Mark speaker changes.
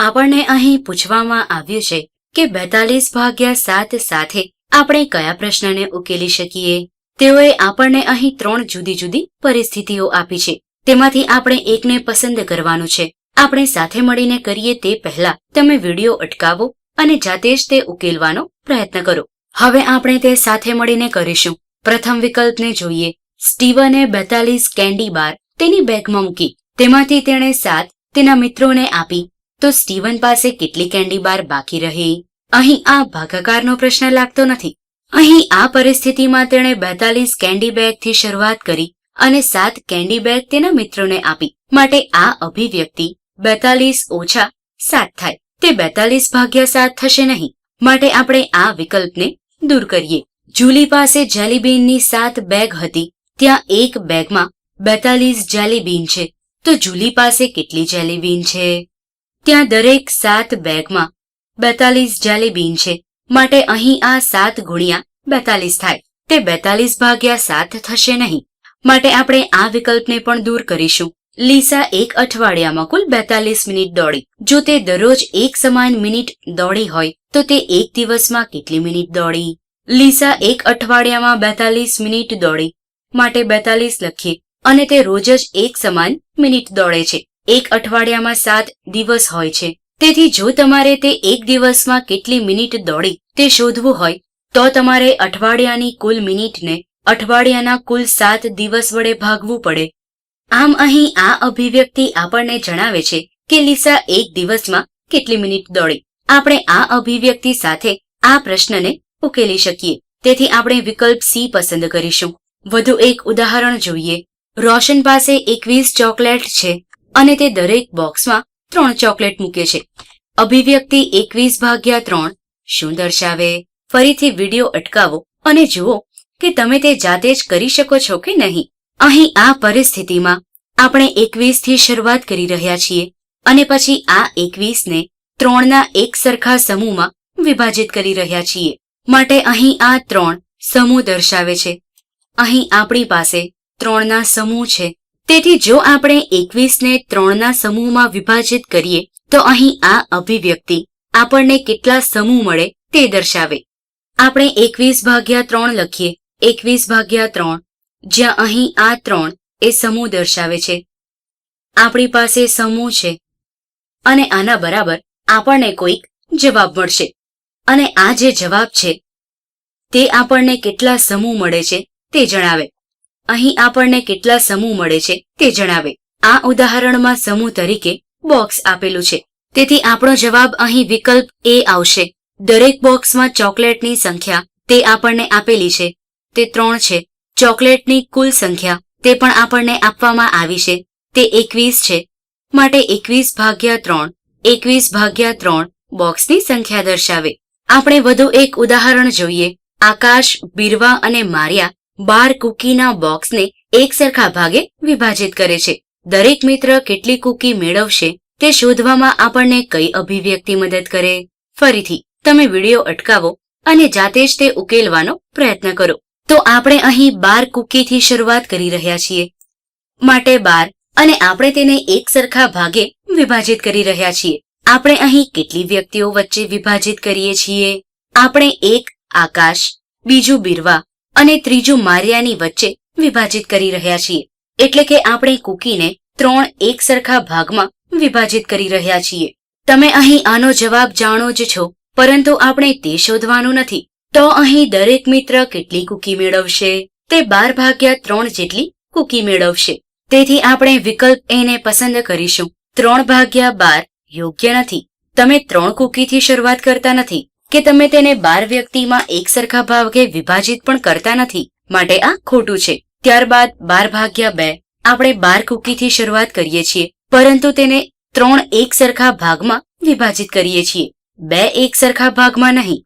Speaker 1: આપણને અહીં પૂછવામાં આવ્યું છે કે બેતાલીસ ભાગ્યા સાત સાથે આપણે કયા પ્રશ્નને ઉકેલી શકીએ? તેઓએ આપણને અહીં ત્રણ જુદી જુદી પરિસ્થિતિઓ આપી છે. તેમાંથી આપણે એકને પસંદ કરવાનું છે. આપણે સાથે મળીને કરીએ તે પહેલા તમે વીડિયો અટકાવો અને જાતે જ તે ઉકેલવાનો પ્રયત્ન કરો. હવે આપણે તે સાથે મળીને કરીશું. પ્રથમ વિકલ્પને જોઈએ. સ્ટીવને બેતાલીસ કેન્ડી બાર તેની બેગમાં મૂકી. તેમાંથી તેણે સાત તેના મિત્રોને આપી. તો સ્ટીવન પાસે કેટલી કેન્ડી બાર બાકી રહી? અહીં આ ભાગાકારનો પ્રશ્ન લાગતો નથી. અહીં આ પરિસ્થિતિમાં તેણે બેતાલીસ કેન્ડી બેગથી શરૂઆત કરી અને સાત કેન્ડી બેગ તેના મિત્રોને આપી. માટે આ અભિવ્યક્તિ બેતાલીસ ઓછા સાત થાય. તે બેતાલીસ ભાગ્યા સાત થશે નહીં. માટે આપણે આ વિકલ્પને દૂર કરીએ. જુલી પાસે જેલીબીનની સાત બેગ હતી. ત્યાં એક બેગમાં બેતાલીસ જેલીબીન છે. તો જુલી પાસે કેટલી જેલીબીન છે? ત્યાં દરેક સાત બેગમાં બેતાલીસ જાલીબીન છે. માટે અહીં આ સાત ગુણ્યા બેતાલીસ થાય. તે બેતાલીસ ભાગ્યા સાત થશે નહીં. માટે આપણે આ વિકલ્પને પણ દૂર કરીશું. લીસા એક અઠવાડિયામાં કુલ બેતાલીસ મિનિટ દોડી. જો તે દરરોજ એક સમાન મિનિટ દોડી હોય, તો તે એક દિવસમાં કેટલી મિનિટ દોડી? લીસા એક અઠવાડિયામાં બેતાલીસ મિનિટ દોડી. માટે બેતાલીસ લખીએ. અને તે રોજ જ એક સમાન મિનિટ દોડે છે. એક અઠવાડિયામાં સાત દિવસ હોય છે. તેથી જો તમારે તે એક દિવસમાં કેટલી મિનિટ દોડી તે શોધવું હોય, તો તમારે અઠવાડિયાની કુલ મિનિટને અઠવાડિયાના કુલ સાત દિવસ વડે ભાગવું પડે. આમ અહીં આ અભિવ્યક્તિ આપણને જણાવે છે કે લીસા એક દિવસમાં કેટલી મિનિટ દોડી. આપણે આ અભિવ્યક્તિ સાથે આ પ્રશ્નને ઉકેલી શકીએ. તેથી આપણે વિકલ્પ સી પસંદ કરીશું. વધુ એક ઉદાહરણ જોઈએ. રોશન પાસે એકવીસ ચોકલેટ છે. અને તે દરેક બોક્સમાં ત્રણ ચોકલેટ મૂકે છે. અભિવ્યક્તિ એકવીસ ભાગ્યા ત્રણ શું દર્શાવે? ફરીથી વીડિયો અટકાવો અને જુઓ કે તમે તે જાતે જ કરી શકો છો કે નહીં. અહીં આ પરિસ્થિતિમાં આપણે એકવીસથી શરૂઆત કરી રહ્યા છીએ અને પછી આ એકવીસને ત્રણના એક સરખા સમૂહમાં વિભાજિત કરી રહ્યા છીએ. માટે અહીં આ ત્રણ સમૂહ દર્શાવે છે. અહીં આપણી પાસે ત્રણના સમૂહ છે. તેથી જો આપણે એકવીસને ત્રણના સમૂહમાં વિભાજિત કરીએ, તો અહીં આ અભિવ્યક્તિ આપણને કેટલા સમૂહ મળે તે દર્શાવે. આપણે એકવીસ ભાગ્યા ત્રણ લખીએ. એકવીસ ભાગ્યા ત્રણ, જ્યાં અહીં આ ત્રણ એ સમૂહ દર્શાવે છે. આપણી પાસે સમૂહ છે. અને આના બરાબર આપણને કોઈક જવાબ મળશે. અને આ જે જવાબ છે, તે આપણને કેટલા સમૂહ મળે છે તે જણાવે. અહીં આપણને કેટલા સમૂહ મળે છે તે જણાવે. આ ઉદાહરણમાં સમૂહ તરીકે બોક્સ આપેલું છે. તેથી આપણો જવાબ અહીં વિકલ્પ એ આવશે. દરેક બોક્સમાં ચોકલેટની સંખ્યા તે આપણને આપેલી છે. તે ત્રણ છે. ચોકલેટની કુલ સંખ્યા તે પણ આપણને આપવામાં આવી છે. તે એકવીસ છે. માટે એકવીસ ભાગ્યા ત્રણ, એકવીસ ભાગ્યા ત્રણ બોક્સની સંખ્યા દર્શાવે. આપણે વધુ એક ઉદાહરણ જોઈએ. આકાશ, બીરવા અને માર્યા બાર કુકીના બોક્સને એક સરખા ભાગે વિભાજિત કરે છે. દરેક મિત્ર કેટલી કુકી મેળવશે તે શોધવામાં આપણને કઈ અભિવ્યક્તિ મદદ કરે? ફરીથી, તમે વીડિયો અટકાવો અને જાતે જ તે ઉકેલવાનો પ્રયત્ન કરો. તો આપણે અહીં બાર કુકીથી શરૂઆત કરી રહ્યા છીએ. માટે બાર અને આપણે તેને એક સરખા ભાગે વિભાજિત કરી રહ્યા છીએ. આપણે અહીં કેટલી વ્યક્તિઓ વચ્ચે વિભાજિત કરીએ છીએ? આપણે એક, આકાશ, બીજું બીરવા અને ત્રીજું મારિયાની વચ્ચે વિભાજિત કરી રહ્યા છીએ. એટલે કે આપણે કુકીને ત્રણ એક સરખા ભાગમાં વિભાજિત કરી રહ્યા છીએ. તમે અહીં આનો જવાબ જાણો જ છો, પરંતુ આપણે તે શોધવાનું નથી. તો અહીં દરેક મિત્ર કેટલી કુકી મેળવશે? તે બાર ભાગ્યા ત્રણ જેટલી કુકી મેળવશે. તેથી આપણે વિકલ્પ એને પસંદ કરીશું. ત્રણ ભાગ્યા બાર યોગ્ય નથી. તમે ત્રણ કુકીથી શરૂઆત કરતા નથી. કે તમે તેને બાર વ્યક્તિમાં એક સરખા ભાગે વિભાજિત પણ કરતા નથી? માટે આ ખોટું છે. ત્યારબાદ બાર ભાગ્યા બે. આપણે બાર કુકીથી શરૂઆત કરીએ છીએ, પરંતુ તેને ત્રણ એક સરખા ભાગમાં વિભાજિત કરીએ છીએ. બે એક સરખા ભાગમાં નહીં